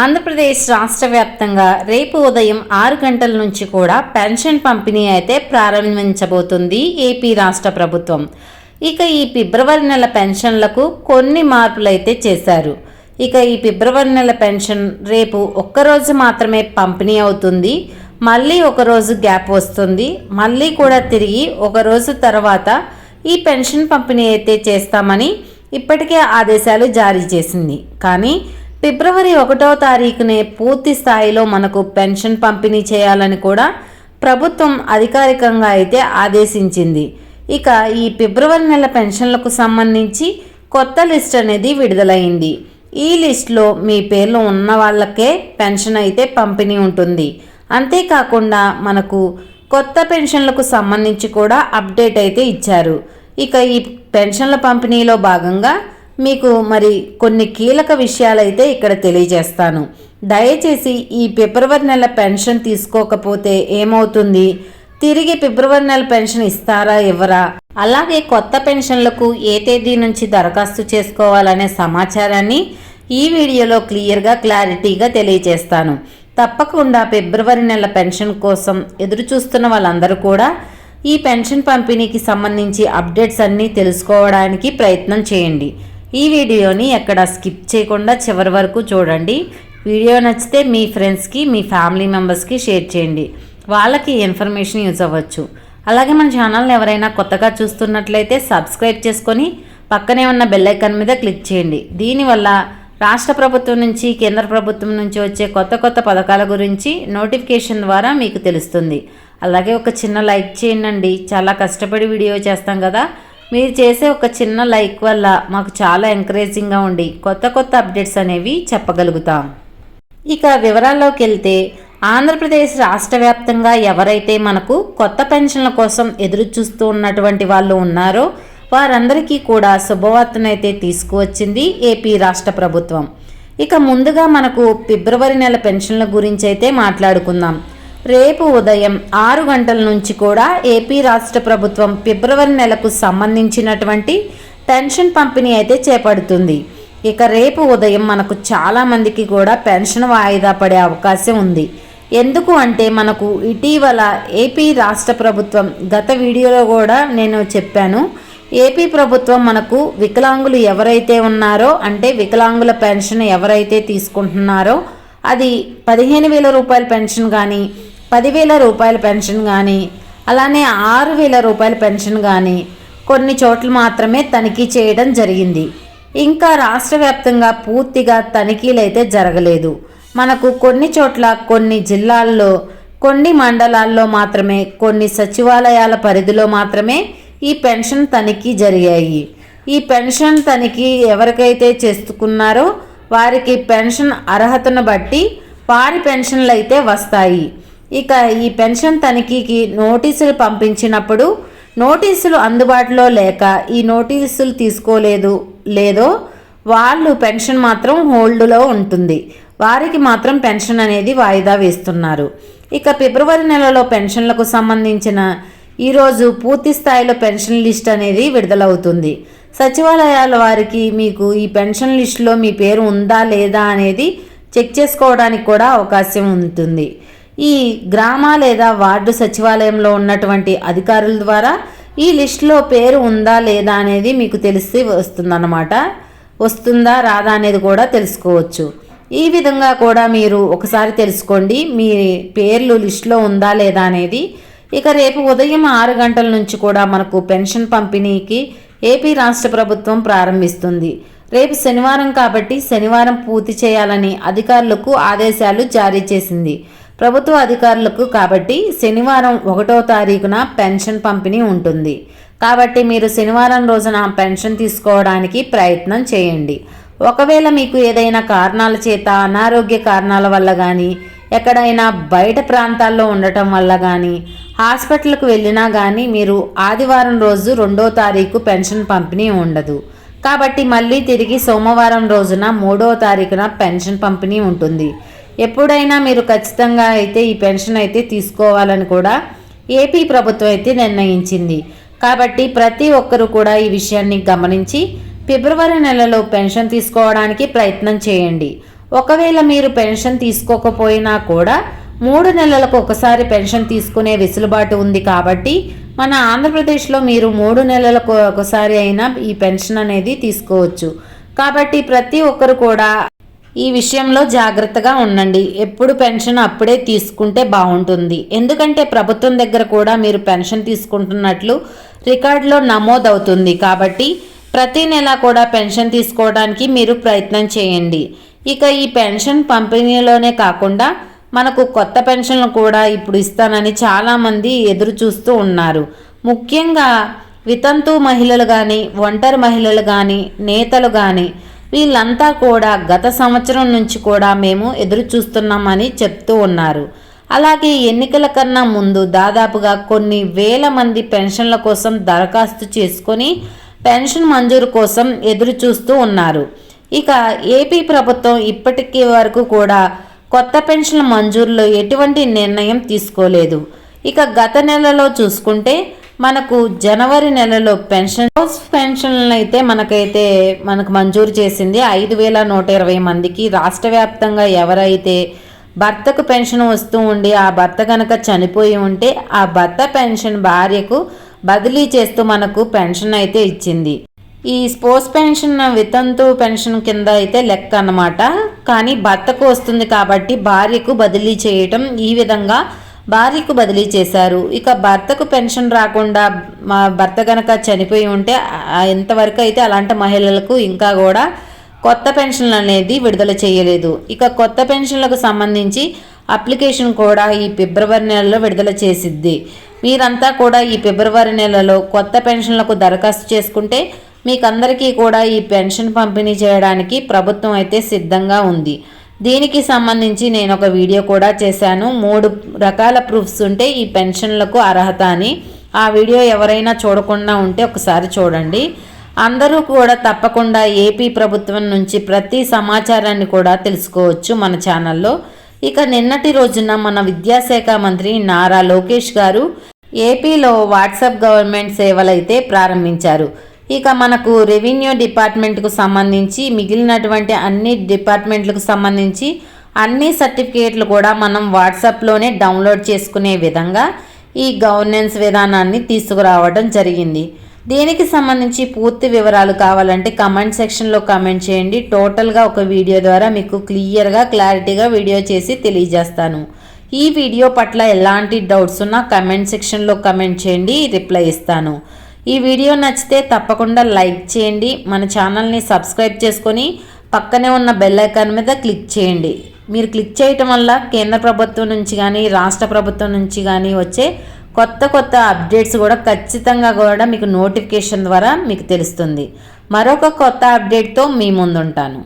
ఆంధ్రప్రదేశ్ రాష్ట్ర వ్యాప్తంగా రేపు ఉదయం ఆరు గంటల నుంచి కూడా పెన్షన్ పంపిణీ అయితే ప్రారంభించబోతుంది ఏపీ రాష్ట్ర ప్రభుత్వం. ఇక ఈ ఫిబ్రవరి నెల పెన్షన్లకు కొన్ని మార్పులు అయితే చేశారు. ఇక ఈ ఫిబ్రవరి నెల పెన్షన్ రేపు ఒక్కరోజు మాత్రమే పంపిణీ అవుతుంది. మళ్ళీ ఒకరోజు గ్యాప్ వస్తుంది. మళ్ళీ కూడా తిరిగి ఒకరోజు తర్వాత ఈ పెన్షన్ పంపిణీ అయితే చేస్తామని ఇప్పటికే ఆదేశాలు జారీ చేసింది. కానీ ఫిబ్రవరి ఒకటో తారీఖునే పూర్తి స్థాయిలో మనకు పెన్షన్ పంపిణీ చేయాలని కూడా ప్రభుత్వం అధికారికంగా అయితే ఆదేశించింది. ఇక ఈ ఫిబ్రవరి నెల పెన్షన్లకు సంబంధించి కొత్త లిస్ట్ అనేది విడుదలైంది. ఈ లిస్ట్లో మీ పేర్లు ఉన్న వాళ్ళకే పెన్షన్ అయితే పంపిణీ ఉంటుంది. అంతేకాకుండా మనకు కొత్త పెన్షన్లకు సంబంధించి కూడా అప్డేట్ అయితే ఇచ్చారు. ఇక ఈ పెన్షన్ల పంపిణీలో భాగంగా మీకు మరి కొన్ని కీలక విషయాలైతే ఇక్కడ తెలియజేస్తాను. దయచేసి ఈ ఫిబ్రవరి నెల పెన్షన్ తీసుకోకపోతే ఏమవుతుంది? తిరిగి ఫిబ్రవరి నెల పెన్షన్ ఇస్తారా ఇవ్వరా? అలాగే కొత్త పెన్షన్లకు ఏ తేదీ నుంచి దరఖాస్తు చేసుకోవాలనే సమాచారాన్ని ఈ వీడియోలో క్లియర్గా క్లారిటీగా తెలియజేస్తాను. తప్పకుండా ఫిబ్రవరి నెల పెన్షన్ కోసం ఎదురుచూస్తున్న వాళ్ళందరూ కూడా ఈ పెన్షన్ పంపిణీకి సంబంధించి అప్డేట్స్ అన్నీ తెలుసుకోవడానికి ప్రయత్నం చేయండి. ఈ వీడియోని ఎక్కడ స్కిప్ చేయకుండా చివరి వరకు చూడండి. వీడియో నచ్చితే మీ ఫ్రెండ్స్కి మీ ఫ్యామిలీ మెంబర్స్కి షేర్ చేయండి. వాళ్ళకి ఇన్ఫర్మేషన్ యూజ్ అవ్వచ్చు. అలాగే మన ఛానల్ని ఎవరైనా కొత్తగా చూస్తున్నట్లయితే సబ్స్క్రైబ్ చేసుకొని పక్కనే ఉన్న బెల్ ఐకాన్ మీద క్లిక్ చేయండి. దీనివల్ల రాష్ట్ర ప్రభుత్వం నుంచి కేంద్ర ప్రభుత్వం నుంచి వచ్చే కొత్త కొత్త పథకాల గురించి నోటిఫికేషన్ ద్వారా మీకు తెలుస్తుంది. అలాగే ఒక చిన్న లైక్ చేయండి చాలా కష్టపడి వీడియో చేస్తాం కదా. మీరు చేసే ఒక చిన్న లైక్ వల్ల మాకు చాలా ఎంకరేజింగ్గా ఉండి కొత్త కొత్త అప్డేట్స్ అనేవి చెప్పగలుగుతాం. ఇక వివరాల్లోకి వెళ్తే ఆంధ్రప్రదేశ్ రాష్ట్ర వ్యాప్తంగా ఎవరైతే మనకు కొత్త పెన్షన్ల కోసం ఎదురు చూస్తూ ఉన్నటువంటి వాళ్ళు ఉన్నారో వారందరికీ కూడా శుభవార్తనైతే తీసుకువచ్చింది ఏపీ రాష్ట్ర ప్రభుత్వం. ఇక ముందుగా మనకు ఫిబ్రవరి నెల పెన్షన్ల గురించి అయితే మాట్లాడుకుందాం. రేపు ఉదయం ఆరు గంటల నుంచి కూడా ఏపీ రాష్ట్ర ప్రభుత్వం ఫిబ్రవరి నెలకు సంబంధించినటువంటి పెన్షన్ పంపిణీ అయితే చేపడుతుంది. ఇక రేపు ఉదయం మనకు చాలామందికి కూడా పెన్షన్ వాయిదా పడే అవకాశం ఉంది. ఎందుకు అంటే మనకు ఇటీవల ఏపీ రాష్ట్ర ప్రభుత్వం గత వీడియోలో కూడా నేను చెప్పాను. ఏపీ ప్రభుత్వం మనకు వికలాంగులు ఎవరైతే ఉన్నారో అంటే వికలాంగుల పెన్షన్ ఎవరైతే తీసుకుంటున్నారో అది పదిహేను వేల రూపాయల పెన్షన్ కానీ పదివేల రూపాయల పెన్షన్ కానీ అలానే ఆరు వేల రూపాయల పెన్షన్ కానీ కొన్ని చోట్ల మాత్రమే తనిఖీ చేయడం జరిగింది. ఇంకా రాష్ట్ర వ్యాప్తంగా పూర్తిగా తనిఖీలు అయితే జరగలేదు. మనకు కొన్ని చోట్ల కొన్ని జిల్లాల్లో కొన్ని మండలాల్లో మాత్రమే కొన్ని సచివాలయాల పరిధిలో మాత్రమే ఈ పెన్షన్ తనిఖీ జరిగాయి. ఈ పెన్షన్ తనిఖీ ఎవరికైతే చేసుకున్నారో వారికి పెన్షన్ అర్హతను బట్టి వారి పెన్షన్లు అయితే వస్తాయి. ఇక ఈ పెన్షన్ తనిఖీకి నోటీసులు పంపించినప్పుడు నోటీసులు అందుబాటులో లేక ఈ నోటీసులు తీసుకోలేదు లేదో వాళ్ళు పెన్షన్ మాత్రం హోల్డ్లో ఉంటుంది. వారికి మాత్రం పెన్షన్ అనేది వాయిదా వేస్తున్నారు. ఇక ఫిబ్రవరి నెలలో పెన్షన్లకు సంబంధించిన ఈరోజు పూర్తి స్థాయిలో పెన్షన్ లిస్ట్ అనేది విడుదలవుతుంది. సచివాలయాల వారికి మీకు ఈ పెన్షన్ లిస్టులో మీ పేరు ఉందా లేదా అనేది చెక్ చేసుకోవడానికి కూడా అవకాశం ఉంటుంది. ఈ గ్రామ లేదా వార్డు సచివాలయంలో ఉన్నటువంటి అధికారుల ద్వారా ఈ లిస్టులో పేరు ఉందా లేదా అనేది మీకు తెలిసి వస్తుందన్నమాట. వస్తుందా రాదా అనేది కూడా తెలుసుకోవచ్చు. ఈ విధంగా కూడా మీరు ఒకసారి తెలుసుకోండి మీ పేర్లు లిస్టులో ఉందా లేదా అనేది. ఇక రేపు ఉదయం ఆరు గంటల నుంచి కూడా మనకు పెన్షన్ పంపిణీకి ఏపీ రాష్ట్ర ప్రభుత్వం ప్రారంభిస్తుంది. రేపు శనివారం కాబట్టి శనివారం పూర్తి చేయాలని అధికారులకు ఆదేశాలు జారీ చేసింది. ప్రభుత్వ అధికారులకు కాబట్టి శనివారం ఒకటో తారీఖున పెన్షన్ పంపిణీ ఉంటుంది. కాబట్టి మీరు శనివారం రోజున పెన్షన్ తీసుకోవడానికి ప్రయత్నం చేయండి. ఒకవేళ మీకు ఏదైనా కారణాల చేత అనారోగ్య కారణాల వల్ల కానీ ఎక్కడైనా బయట ప్రాంతాల్లో ఉండటం వల్ల కానీ హాస్పిటల్కు వెళ్ళినా కానీ మీరు ఆదివారం రోజు రెండో తారీఖు పెన్షన్ పంపిణీ ఉండదు. కాబట్టి మళ్ళీ తిరిగి సోమవారం రోజున మూడో తారీఖున పెన్షన్ పంపిణీ ఉంటుంది. ఎప్పుడైనా మీరు ఖచ్చితంగా అయితే ఈ పెన్షన్ అయితే తీసుకోవాలని కూడా ఏపీ ప్రభుత్వం అయితే నిర్ణయించింది. కాబట్టి ప్రతి ఒక్కరూ కూడా ఈ విషయాన్ని గమనించి ఫిబ్రవరి నెలలో పెన్షన్ తీసుకోవడానికి ప్రయత్నం చేయండి. ఒకవేళ మీరు పెన్షన్ తీసుకోకపోయినా కూడా మూడు నెలలకు ఒకసారి పెన్షన్ తీసుకునే వెసులుబాటు ఉంది కాబట్టి మన ఆంధ్రప్రదేశ్లో మీరు మూడు నెలలకు ఒకసారి అయినా ఈ పెన్షన్ అనేది తీసుకోవచ్చు. కాబట్టి ప్రతి ఒక్కరు కూడా ఈ విషయంలో జాగ్రత్తగా ఉండండి. ఎప్పుడు పెన్షన్ అప్పుడే తీసుకుంటే బాగుంటుంది. ఎందుకంటే ప్రభుత్వం దగ్గర కూడా మీరు పెన్షన్ తీసుకుంటున్నట్లు రికార్డులో నమోదవుతుంది. కాబట్టి ప్రతి నెల కూడా పెన్షన్ తీసుకోవడానికి మీరు ప్రయత్నం చేయండి. ఇక ఈ పెన్షన్ పంపిణీలోనే కాకుండా మనకు కొత్త పెన్షన్లు కూడా ఇప్పుడు ఇస్తానని చాలామంది ఎదురు చూస్తూ ఉన్నారు. ముఖ్యంగా వితంతు మహిళలు కానీ ఒంటరి మహిళలు కానీ నేతలు కానీ వీళ్ళంతా కూడా గత సంవత్సరం నుంచి కూడా మేము ఎదురు చూస్తున్నామని చెప్తూ ఉన్నారు. అలాగే ఎన్నికల కన్నా ముందు దాదాపుగా కొన్ని వేల మంది పెన్షన్ల కోసం దరఖాస్తు చేసుకొని పెన్షన్ మంజూరు కోసం ఎదురు చూస్తూ ఉన్నారు. ఇక ఏపీ ప్రభుత్వం ఇప్పటికీ వరకు కూడా కొత్త పెన్షన్ మంజూరులో ఎటువంటి నిర్ణయం తీసుకోలేదు. ఇక గత నెలలో చూసుకుంటే మనకు జనవరి నెలలో పెన్షన్ పెన్షన్లను అయితే మనకైతే మనకు మంజూరు చేసింది ఐదు వేల నూట ఇరవై మందికి. రాష్ట్ర వ్యాప్తంగా ఎవరైతే భర్తకు పెన్షన్ వస్తూ ఉండి ఆ భర్త కనుక చనిపోయి ఉంటే ఆ భర్త పెన్షన్ భార్యకు బదిలీ చేస్తూ మనకు పెన్షన్ అయితే ఇచ్చింది. ఈ స్పోర్ట్స్ పెన్షన్ వితంతు పెన్షన్ కింద అయితే లెక్క అన్నమాట. కానీ భర్తకు వస్తుంది కాబట్టి భార్యకు బదిలీ చేయటం ఈ విధంగా భార్యకు బదిలీ చేశారు. ఇక భర్తకు పెన్షన్ రాకుండా మా భర్త కనుక చనిపోయి ఉంటే ఎంతవరకు అయితే అలాంటి మహిళలకు ఇంకా కూడా కొత్త పెన్షన్లు అనేది విడుదల చేయలేదు. ఇక కొత్త పెన్షన్లకు సంబంధించి అప్లికేషన్ కూడా ఈ ఫిబ్రవరి నెలలో విడుదల చేసిద్ది. మీరంతా కూడా ఈ ఫిబ్రవరి నెలలో కొత్త పెన్షన్లకు దరఖాస్తు చేసుకుంటే మీకందరికీ కూడా ఈ పెన్షన్ పంపిణీ చేయడానికి ప్రభుత్వం అయితే సిద్ధంగా ఉంది. దీనికి సంబంధించి నేను ఒక వీడియో కూడా చేశాను. మూడు రకాల ప్రూఫ్స్ ఉంటే ఈ పెన్షన్లకు అర్హత అని. ఆ వీడియో ఎవరైనా చూడకుండా ఉంటే ఒకసారి చూడండి. అందరూ కూడా తప్పకుండా ఏపీ ప్రభుత్వం నుంచి ప్రతి సమాచారాన్ని కూడా తెలుసుకోవచ్చు మన ఛానల్లో. ఇక నిన్నటి రోజున మన విద్యాశాఖ మంత్రి నారా లోకేష్ గారు ఏపీలో వాట్సాప్ గవర్నమెంట్ సేవలైతే ప్రారంభించారు. ఇక మనకు రెవెన్యూ డిపార్ట్మెంట్కు సంబంధించి మిగిలినటువంటి అన్ని డిపార్ట్మెంట్లకు సంబంధించి అన్ని సర్టిఫికేట్లు కూడా మనం వాట్సాప్లోనే డౌన్లోడ్ చేసుకునే విధంగా ఈ గవర్నెన్స్ విధానాన్ని తీసుకురావడం జరిగింది. దీనికి సంబంధించి పూర్తి వివరాలు కావాలంటే కమెంట్ సెక్షన్లో కమెంట్ చేయండి. టోటల్గా ఒక వీడియో ద్వారా మీకు క్లియర్గా క్లారిటీగా వీడియో చేసి తెలియజేస్తాను. ఈ వీడియో పట్ల ఎలాంటి డౌట్స్ ఉన్నా కమెంట్ సెక్షన్లో కమెంట్ చేయండి రిప్లై ఇస్తాను. ఈ వీడియో నచ్చితే తప్పకుండా లైక్ చేయండి. మన ఛానల్ని సబ్స్క్రైబ్ చేసుకొని పక్కనే ఉన్న బెల్ ఐకాన్ మీద క్లిక్ చేయండి. మీరు క్లిక్ చేయటం వల్ల కేంద్ర ప్రభుత్వం నుంచి కానీ రాష్ట్ర ప్రభుత్వం నుంచి కానీ వచ్చే కొత్త కొత్త అప్డేట్స్ కూడా ఖచ్చితంగా కూడా మీకు నోటిఫికేషన్ ద్వారా మీకు తెలుస్తుంది. మరొక కొత్త అప్డేట్తో మీ ముందుంటాను.